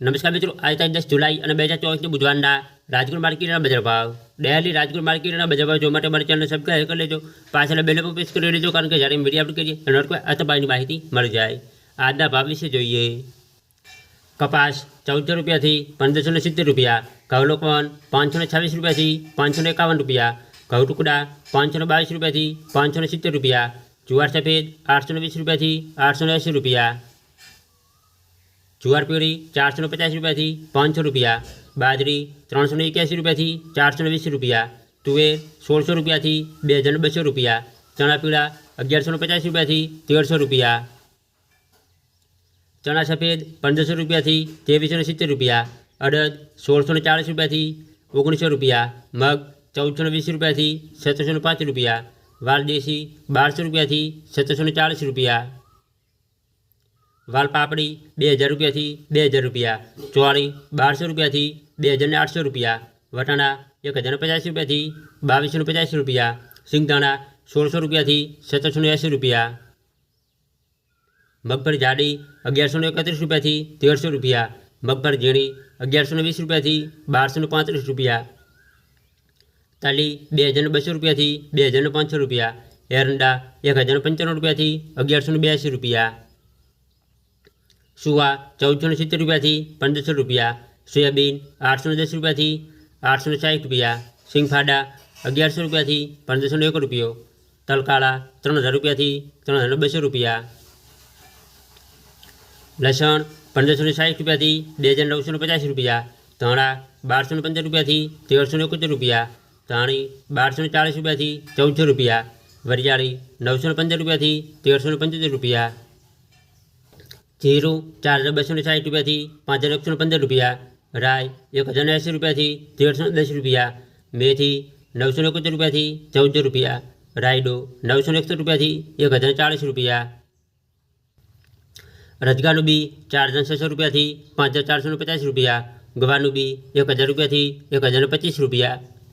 નમસ્કાર મિત્રો આજે તારીખ દસ જુલાઈ અને બે હજાર ચોવીસની બુધવારના રાજકોટ માર્કેટના બજાર ભાવ ડેલી રાજકોટ માર્કેટના બજાર ભાવ જોવા માટે મારી ચેનલ સબસ્ક્રાઈબ કરી લેજો પાછળ બેલ પર પ્રેસ કરી લેજો કારણ કે જ્યારે મીડિયા અપડેટ કરીએ એનો કોઈ અથપાઈની માહિતી મળી જાય આજના ભાવ વિશે જોઈએ કપાસ ચૌદસો રૂપિયાથી પંદરસો ને સિત્તેર રૂપિયા ઘઉં લોકવન પાંચસો ને છવ્વીસ રૂપિયાથી પાંચસો ને એકાવન રૂપિયા ઘઉં ટુકડા પાંચસો ને બાવીસ રૂપિયાથી પાંચસો ને સિત્તેર રૂપિયા જુવાર સફેદ આઠસો ને વીસ રૂપિયાથી આઠસો ને એંસી રૂપિયા જુવાર પ્યુરી ચારસો ને પચાસ રૂપિયાથી પાંચસો રૂપિયા બાજરી ત્રણસો ને એક્યાસી રૂપિયાથી ચારસો ને વીસ રૂપિયા તુવેર સોળસો રૂપિયાથી બે હજાર ને બસો રૂપિયા ચણા પીળા અગિયારસો ને પચાસ રૂપિયાથી તેરસો રૂપિયા ચણા સફેદ પંદરસો રૂપિયાથી ત્રેવીસો ને સિત્તેર રૂપિયા અડદ સોળસો ને ચાળીસ રૂપિયાથી ઓગણીસો રૂપિયા મગ ચૌદસો ને વીસ રૂપિયાથી સત્તરસો ને પાંચ રૂપિયા વાલ દેશી બારસો રૂપિયાથી સત્તરસો ને ચાળીસ રૂપિયા વાલ પાપડી બે હજાર રૂપિયાથી બે હજાર રૂપિયા. ચોળી બારસો રૂપિયાથી બે હજારને આઠસો રૂપિયા. વટાણા એક હજાર પચાસ રૂપિયાથી બાવીસોને પચાસ રૂપિયા. સિંગદાણા સોળસો રૂપિયાથી સત્તરસો એંસી રૂપિયા. મગફળી જાડી અગિયારસોને એકત્રીસ રૂપિયાથી તેરસો રૂપિયા. મગફળી ઝીણી અગિયારસોને વીસ રૂપિયાથી બારસો પાંત્રીસ રૂપિયા. તાલી બે હજાર બસો રૂપિયાથી બે હજાર પાંચસો રૂપિયા. એરંડા એક હજાર પંચાણું રૂપિયાથી અગિયારસો બ્યાસી રૂપિયા. સુવા ચૌદસો ને સિત્તેર રૂપિયાથી પંદરસો રૂપિયા સોયાબીન આઠસો ને દસ રૂપિયાથી આઠસો ને સાઠ રૂપિયા સિંગફાડા અગિયારસો રૂપિયાથી પંદરસો ને એક રૂપિયો તલકાળા ત્રણ હજાર રૂપિયાથી ત્રણ હજાર બસો રૂપિયા લસણ પંદરસો ને સાઠ રૂપિયાથી બે હજાર નવસો ને પચાસ રૂપિયા ધાણા બારસો ને પંદર રૂપિયાથી તેરસો ને એકોતેર રૂપિયા ધાણી બારસો ને ચાળીસ રૂપિયાથી ચૌદસો રૂપિયા વરિયાળી નવસો ને પંદર રૂપિયાથી તેરસો ને પંચોતેર રૂપિયા જીરું ચાર હજાર બસો ને સાઠ રૂપિયાથી પાંચ હજાર એકસો ને પંદર રૂપિયા રાય એક હજાર ને એંસી રૂપિયાથી તેરસો ને દસ રૂપિયા મેથી નવસો ને એકોતેર રૂપિયાથી ચૌદસો રૂપિયા રાયડો નવસો ને એકસઠ રૂપિયાથી એક હજાર ને ચાળીસ રૂપિયા રજગાનું બી ચાર હજાર છસો રૂપિયાથી પાંચ હજાર ચારસો ને પચાસ રૂપિયા ગવાનું બી એક હજાર રૂપિયાથી એક હજાર ને પચીસ રૂપિયા